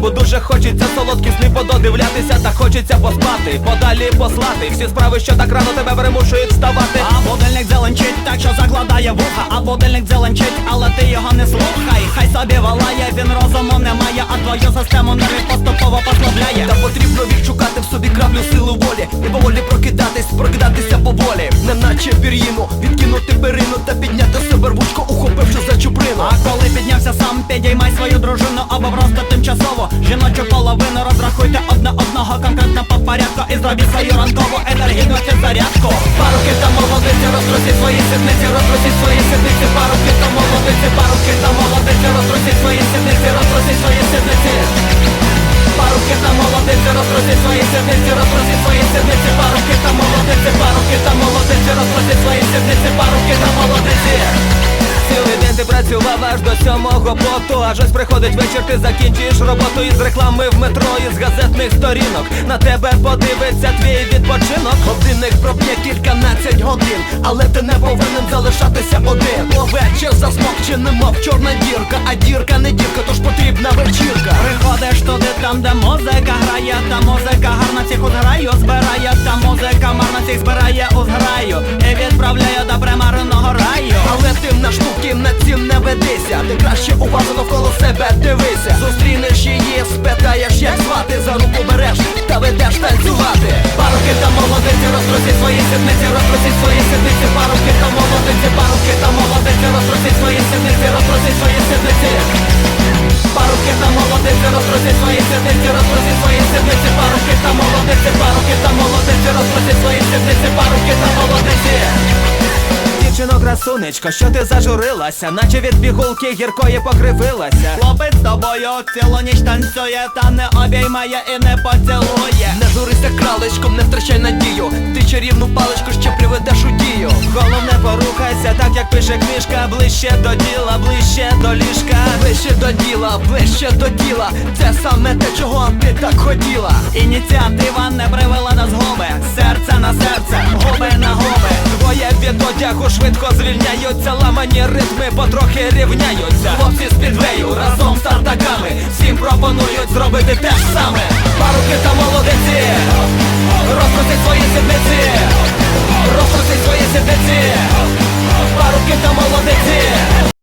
бо дуже хочеться солодкі сни пододивлятися, та хочеться поспати, подалі послати. Всі справи, що так рано тебе примушують вставати. Закладає вуха, а будильник зеленчить, але ти його не слухай. Хай собі валає, він розуму не має, а твою систему нервів поступово послабляє. Та потрібно відшукати в собі краплю сили волі І поволі прокидатись, прокидатися поволі Неначе пір'їну, відкинути перину та підняти себе рвучко, ухопивши за чуприну А коли піднявся сам, підіймай свою дружину або просто тимчасово Жіночу половину розрахуйте одне одного конкретно по порядку І зробіть свою ранкову енергійну розтрусіть свої сідниці, розтрусіть свої сідниці, паруки та молодиці, паруки та молодиці, розтрусіть свої сідниці, паруки та молодиці. Цілий день ти працював аж до сьомого поту Аж ось приходить вечір, ти закінчуєш роботу із реклами в метро, із газетних сторінок. На тебе подивиться твій відпочинок. Годинник проб'є кільканадцять годин Але ти не повинен залишатися один. Овече засмокчене, мов чорна дірка А дірка не дірка, тож потрібна вечірка. Приходиш туди, там, де музика грає, та музика гарна всіх у збирає, та музика марно всіх збирає у зграю І відправляє до примарного раю. Але ти на штуки на ці не ведися. Ти краще уважно навколо себе дивися. Зустрінеш її, спитаєш, як звати За руку береш та ведеш танцювати. Паруки та молодиці, розтрусіть свої сідниці, розтрусіть свої сідниці, паруки та молодиці, сідниці, паруки та молодиці, паруки та молодиці, розтрусіть свої сідниці, паруки та молодиці. Дівчино красунечко, що ти зажурилася, наче від пігулки гіркої покривилася. Хлопець з тобою цілу ніч танцює, та не обіймає і не поцілує Не журися кралечком, не втрачай надію. Ти чарівну паличку ще приведеш у дію. Головне порухайся, так як пише книжка, ближче до діла, ближче до ліжка. Ближче до діла, ближче до діла. Це саме те, чого ти так хотіла. Ініціатива не привела до згуби, серце на серце, губи на губи. Двоє від одягу швидко звільняються, ламані ритми потрохи рівняються. Хлопці з підвею разом з тартаками всім пропонують зробити те ж саме. Паруки та молодиці, сідниці, свої сідниці.